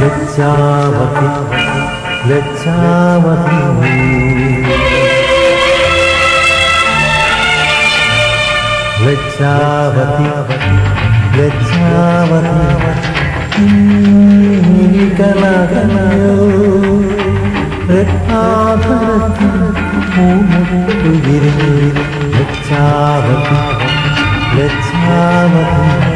లజ్జావతి లజ్జావతి లజ్జావతి లజ్జావతి కలగలయో రత్నాభరతి పూముట్టు విరిగి. లజ్జావతి లజ్జావతి